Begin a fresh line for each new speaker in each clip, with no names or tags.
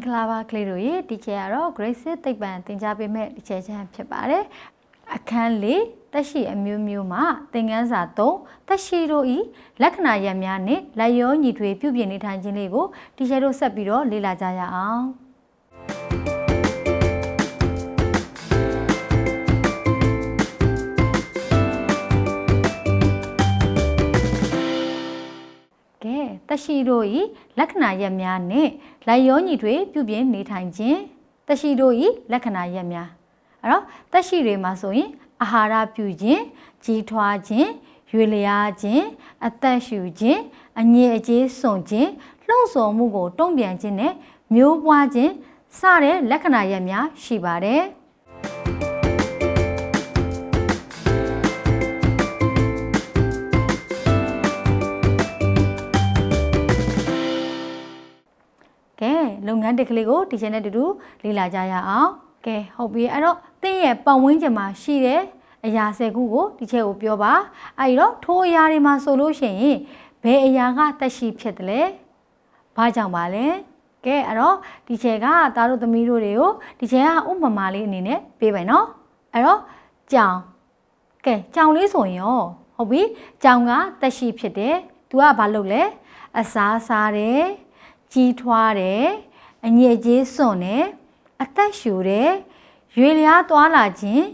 င်္ဂလာပါကလေးတို့ရေဒီချေကတော့ grade 6သိပ္ပံသင်ကြားပေးမဲ့ဒီချေချမ်းဖြစ်ပါတယ်အခန်းလေးတက်ရှိအမျိုးမျိုးမှာသင်ခန်းစာ3တက်ရှိတို့ဤလက္ခဏာရပ်များနဲ့လက်ရောညီထွေပြုပြင်နေထိုင်ခြင်းလေးကိုဒီချေတို့ဆက်ပြီးတော့လေ့လာကြရအောင် ကဲတက်ရှိတို့ဤလက္ခဏာရပ်များနဲ့လက်ရောညီတွေပြုပြင်နေထိုင်ခြင်းတက်ရှိတို့ဤလက္ခဏာရပ်များအဲ့တော့တက်ရှိတွေမှာဆိုရင်အာဟာရပြုခြင်းကြီးထွားခြင်းရွေလျားခြင်းအသက်ရှူခြင်းအငြိအကျေးစွန့်ခြင်းလှုံ့ဆော်မှုကို တုံ့ပြန်ခြင်းနဲ့မျိုးပွားခြင်းစတဲ့လက္ခဏာရပ်များရှိပါတယ် ကဲလုပ်ငန်းတစ်ကလေးကိုဒီချိန်နဲ့တူတူလေ့လာကြရအောင်ကဲဟုတ်ပြီအဲ့တော့သင်ရဲ့ပတ်ဝန်းကျင်မှာရှိတဲ့အရာ၁၀ခုကိုဒီချက်ကိုပြောပါအဲ့တော့ထိုးအရာတွေမှာဆိုလို့ရှိရင်ဘယ်အရာကတက်ရှိဖြစ်တယ်လဲဘာကြောင့်ပါလဲကဲအဲ့တော့ဒီချက်ကသားတို့သမီးတို့တွေကိုဒီချက်ကဥပမာလေးအနေနဲ့ပေးပါနော်အဲ့တော့ကြောင်ကဲကြောင်လေးဆိုရင်ရောဟုတ်ပြီကြောင်ကတက်ရှိဖြစ်တယ်သူကဘာလုပ်လဲအစားစားတယ် ကြီးထွားတယ်အညစ်အကြေးစွန့်တယ်အသက်ရှူတယ်ရွေလျားသွားလာခြင်း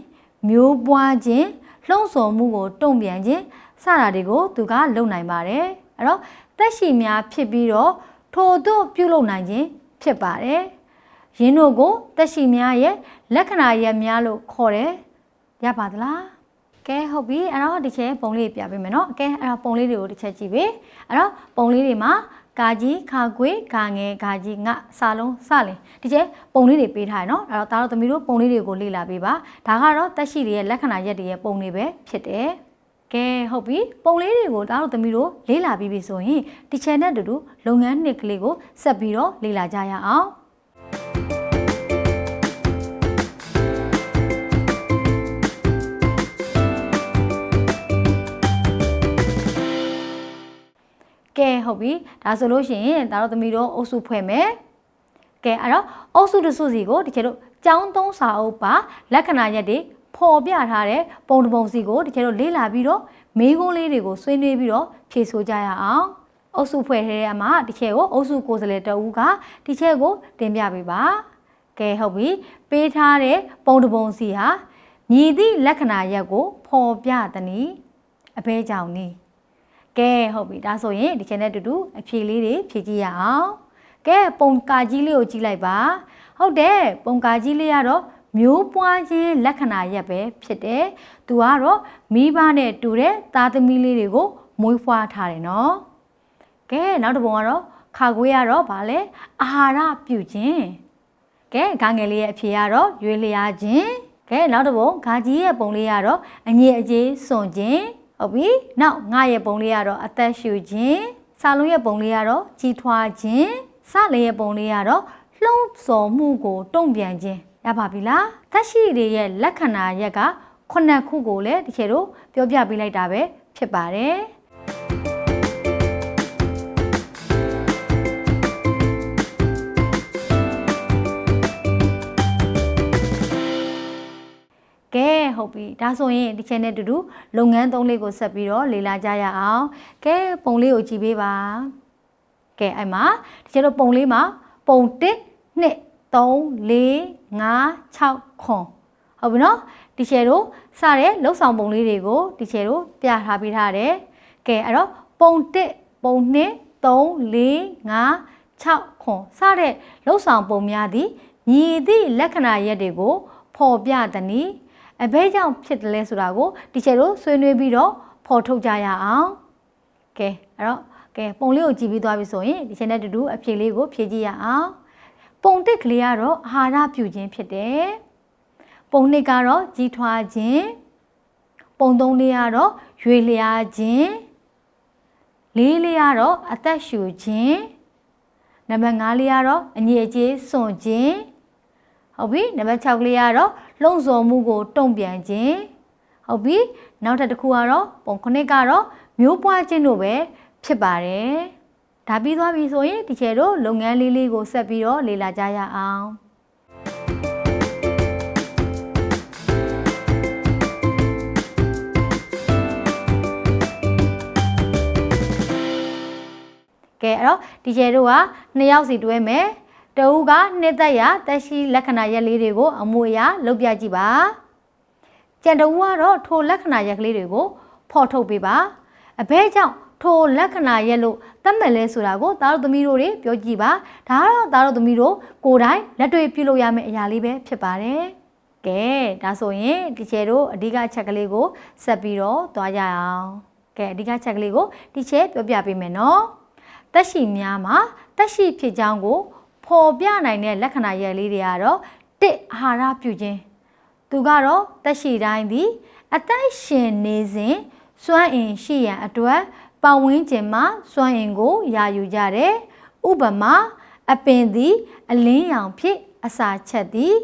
မျိုးပွားခြင်းလှုံ့ဆော်မှုကိုတုံ့ပြန်ခြင်းစတာတွေကိုသူကလုပ်နိုင်ပါတယ်အဲ့တော့တက်ရှိများဖြစ်ပြီးတော့ထိုတို့ပြုလုပ်နိုင်ခြင်းဖြစ်ပါတယ်ယင်းတို့ကိုတက်ရှိများရဲ့လက္ခဏာရပ်များလို့ခေါ်တယ်ရပါသလားကဲဟုတ်ပြီအဲ့တော့ဒီချက်ပုံလေးပြပေးမယ်နော်ကဲအဲ့တော့ပုံလေးတွေကိုတစ်ချက်ကြည့်ပြီအဲ့တော့ပုံလေးတွေမှာ ကာကြီးခါခွေဂါငယ်ဂါကြီးငစာလုံးစလင်ဒီကျဲပုံလေးတွေပေးထားရနော်အဲ့တော့ဒါတော့သမီးတို့ပုံလေးတွေကိုလေ့လာပေးပါဒါကတော့တက်ရှိတွေရဲ့လက္ခဏာရက်တွေရဲ့ပုံတွေပဲဖြစ်တယ်ကဲဟုတ်ပြီပုံလေးတွေကိုဒါတော့သမီးတို့လေ့လာပြီးပြီဆိုရင်ဒီချန်နဲ့တူတူလုပ်ငန်းနှစ်ကလေးကိုဆက်ပြီးတော့လေ့လာကြရအောင် ကဲဟုတ်ပြီဒါဆိုလို့ရှိရင်ဒါတော့သမီးတို့အုပ်စုဖွဲ့မယ်ကဲအဲ့တော့အုပ်စုတစ်စုစီကိုဒီကျတို့ចောင်းသုံးစာအုပ်ပါလက္ခဏာရက်တွေပေါ်ပြထားတဲ့ပုံတစ်ပုံစီကိုဒီကျတို့လေ့လာပြီးတော့မေးခွန်းလေးတွေကိုဆွေးနွေးပြီးတော့ဖြေဆိုကြရအောင်အုပ်စုဖွဲ့ထဲမှာဒီချက်ကိုအုပ်စုကိုယ်စားလှယ်တအူးကဒီချက်ကိုတင်ပြပေးပါကဲဟုတ်ပြီပေးထားတဲ့ပုံတစ်ပုံစီဟာမြည်သည့်လက္ခဏာရက်ကိုပေါ်ပြသည်နီအဘဲကြောင့်နီ ကဲဟုတ်ပြီဒါဆိုရင်ဒီချက်နဲ့တူတူအဖြေလေးတွေဖြေကြည့်ရအောင်ကဲပုံကာကြီးလေးကိုကြည့်လိုက်ပါဟုတ်တယ်ပုံကာကြီးလေးကတော့မျိုးပွားခြင်းလက္ခဏာရက်ပဲဖြစ်တယ်သူကတော့မိဘနဲ့တူတဲ့သားသမီးလေးတွေကိုမွေးဖွားထားတယ်နော်ကဲနောက်တစ်ပုံကတော့ခါခွေးကတော့ဗာလဲအာဟာရပြုခြင်းကဲဂါငယ်လေးရဲ့အဖြေကတော့ရွေးလျားခြင်းကဲနောက်တစ်ပုံဂါကြီးရဲ့ပုံလေးကတော့အငြိအကျေးစွန့်ခြင်း ဟုတ်ပြီနောက်ငါရဲ့ပုံလေးကတော့အသက်ရှူခြင်းစာလုံးရဲ့ပုံလေးကတော့ကြီးထွားခြင်းစလေးရဲ့ပုံလေးကတော့လှုံ့ဆော်မှုကိုတုံ့ပြန်ခြင်းရပါပြီလားသက်ရှိတွေရဲ့လက္ခဏာရက်ကခုနှစ်ခုကိုလည်းဒီချေတို့ပြောပြပေးလိုက်တာပဲဖြစ်ပါတယ် ဟုတ်ပြီဒါဆိုရင်ဒီ channel တူတူလုပ်ငန်းသုံးလေးကိုဆက်ပြီးတော့လေ့လာကြရအောင်ကဲပုံလေးကိုကြည့်ပေးပါကဲအဲ့မှာဒီကျတော့ပုံလေးမှာပုံ1 2 3 4 5 6ခွန်ဟုတ်ပြီနော်ဒီချေတို့စတဲ့လှုပ်ဆောင်ပုံလေးတွေကိုဒီချေတို့ပြထားပေးထားတယ်ကဲအဲ့တော့ပုံ1ပုံ2 3 4 5 6ခွန်စတဲ့လှုပ်ဆောင်ပုံများသည်ညီသည့်လက္ခဏာရက်တွေကိုဖော်ပြသည်နီ အဘဲကြောင့်ဖြစ်တယ်လဲဆိုတာကိုဒီချေတို့ဆွေးနွေးပြီးတော့ဖော်ထုတ်ကြရအောင်ကဲအဲ့တော့ကဲပုံလေးကိုကြည့်ပြီးသွားပြီဆိုရင်ဒီချေနဲ့တူတူအဖြေလေးကိုဖြည့်ကြည့်ရအောင်ပုံတစ်ကလေးကတော့အာဟာရပြုခြင်းဖြစ်တယ်ပုံနှစ်ကတော့ကြီးထွားခြင်းပုံသုံးလေးကတော့ရွေလျားခြင်းလေးလေးကတော့အသက်ရှူခြင်းနံပါတ်5လေးကတော့အငြိအကျေးစွန့်ခြင်း ဟုတ်ပြီနံပါတ်6လေးကတော့လှုံ့ဆော်မှုကိုတုံ့ပြန်ခြင်းဟုတ်ပြီနောက်ထပ်တစ်ခုကတော့ပုံ9ကတော့မျိုးပွားခြင်းတို့ပဲဖြစ်ပါတယ်ဒါပြီးသွားပြီဆိုရင်ဒီချေတို့လုပ်ငန်းလေးလေးကိုဆက်ပြီးတော့လေ့လာကြရအောင်ကဲအဲ့တော့ဒီချေတို့ကနှစ်ယောက်စီတွဲမယ် တဦးကနှစ်သက်ရတက်ရှိလက္ခဏာရက်လေးတွေကိုအမွေအရာလုပ်ပြကြည့်ပါကြံတဦးကတော့ထိုလက္ခဏာရက်ကလေးတွေကိုဖော်ထုတ်ပေးပါအဘဲကြောင့်ထိုလက္ခဏာရက်လို့သတ်မှတ်လဲဆိုတာကိုသားတို့သမီးတို့တွေပြောကြည့်ပါဒါကတော့သားတို့သမီးတို့ကိုယ်တိုင်လက်တွေ့ပြုလုပ်ရမယ့်အရာလေးပဲဖြစ်ပါတယ်ကဲဒါဆိုရင်ဒီချေတို့အဓိကချက်ကလေးကိုဆက်ပြီးတော့သွားကြအောင်ကဲအဓိကချက်ကလေးကိုဒီချေပြောပြပေးမယ်နော်တက်ရှိများမှာတက်ရှိဖြစ်ကြောင်းကို ဖော်ပြနိုင်တဲ့လက္ခဏာရက်လေးတွေကတော့တစ်အာဟာရပြုခြင်းသူကတော့တက်ရှိတိုင်းသည် အသက်ရှင်နေစဉ်စွမ်းအင်ရှိရန်အတွက်ပတ်ဝန်းကျင်မှာစွမ်းအင်ကိုယာယူကြတယ်။ဥပမာအပင်သည် အလင်းရောင်ဖြင့်အစာချက်သည်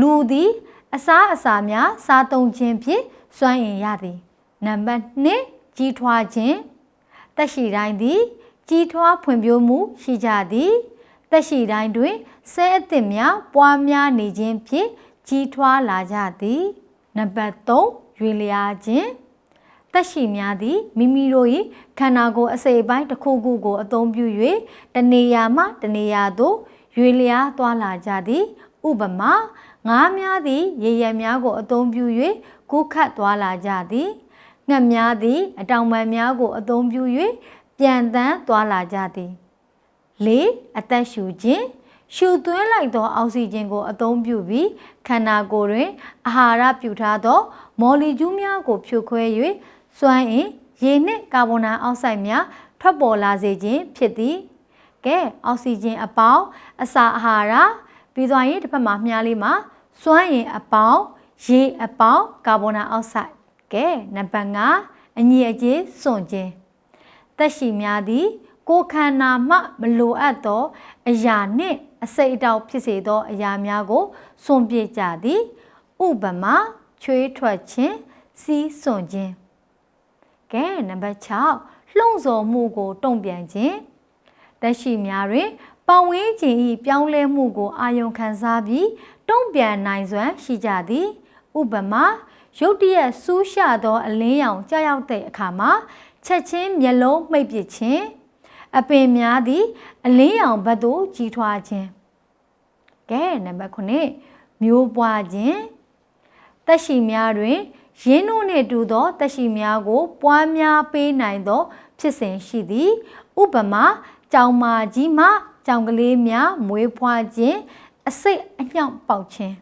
လူသည် အစားအစာများစားသုံးခြင်းဖြင့်စွမ်းအင်ရသည်။နံပါတ်2ကြီးထွားခြင်းတက်ရှိတိုင်းသည် ကြီးထွားဖွံ့ဖြိုးမှုရှိကြသည်။ တက်ရှိတိုင်းတွင်ဆဲအသစ်များပွားများနေခြင်းဖြင့်ကြီးထွားလာကြသည်။နံပါတ်3ရွေလျားခြင်းတက်ရှိများသည်မိမိတို့၏ခန္ဓာကိုယ်အစိတ်အပိုင်းတစ်ခုခုကိုအသုံးပြု၍တနေရာမှတနေရာသို့ရွေလျားသွားလာကြသည်ဥပမာငါးများသည်ရေရများကိုအသုံးပြု၍ကူးခတ်သွားလာကြသည်ငှက်များသည် အတောင်ပံများကိုအသုံးပြု၍ပြန်တန်းသွားလာကြသည် လေးအသက်ရှူခြင်းရှူသွင်းလိုက်သောအောက်ဆီဂျင်ကိုအသုံးပြုပြီးခန္ဓာကိုယ်တွင်အာဟာရပြုထားသော မော်လီကျူးများကိုဖြိုခွဲ၍စွမ်းအင်ရေနှင့်ကာဗွန်ဒိုင်အောက်ဆိုက်များထွက်ပေါ်လာစေခြင်းဖြစ်သည်ကဲအောက်ဆီဂျင်အပေါင်းအစာအာဟာရပြီးသွားရင်တစ်ဖက်မှာမြားလေးမှာစွမ်းအင်အပေါင်းရေအပေါင်းကာဗွန်ဒိုင်အောက်ဆိုက်ကဲနံပါတ်5အညီအကျေးစွန့်ခြင်းသက်ရှိများသည် ကိုယ်ခန္ဓာမှမလိုအပ်သောအရာနှင့်အစိတ်အတောက်ဖြစ်စေသောအရာများကိုစွန့်ပစ်ကြသည်ဥပမာချွေးထွက်ခြင်းစီးစွန့်ခြင်းကဲနံပါတ်6လှုံ့ဆော်မှုကိုတုံ့ပြန်ခြင်းတက်ရှိများတွင်ပတ်ဝန်းကျင်၏ပြောင်းလဲမှုကိုအာယုံခံစားပြီးတုံ့ပြန်နိုင်စွမ်းရှိကြသည်ဥပမာရုတ်တရက်စူးရှသောအလင်းရောင်ကြောက်ရောက်တဲ့အခါမှာချက်ချင်းမျက်လုံးမှိတ်ပစ်ခြင်း အပင်များသည်အလင်းရောင်ဘက်သို့ကြီးထွားခြင်းကဲနံပါတ်9မျိုးပွားခြင်းတက်ရှိများတွင်ရင်းတို့နှင့်တူသောတက်ရှိများကို ပွားများပေးနိုင်သော ဖြစ်စဉ်ရှိသည်ဥပမာကြောင်မာကြီးမှကြောင်ကလေးများမွေးဖွားခြင်းအစိတ်အညောင်ပေါက်ခြင်း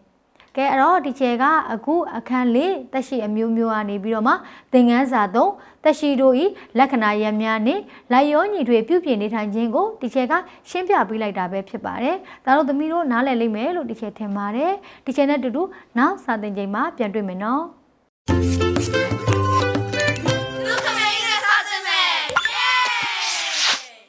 ကဲအဲ့တော့ဒီချေကအခုအခန်းလေးတက်ရှိအမျိုးမျိုးကနေပြီးတော့မှသင်ငန်းစာသုံးတက်ရှိတို့ဤလက္ခဏာရများနဲ့လိုက်ရောညီတွေပြုပြင်နေထိုင်ခြင်းကိုဒီချေကရှင်းပြပေးလိုက်တာပဲဖြစ်ပါတယ်။ဒါတော့သမီးတို့နားလည်လိမ့်မယ်လို့ဒီချေထင်ပါတယ်။ဒီချေနဲ့တူတူနောက်စာသင်ချိန်မှာပြန်တွေ့မယ်နော်။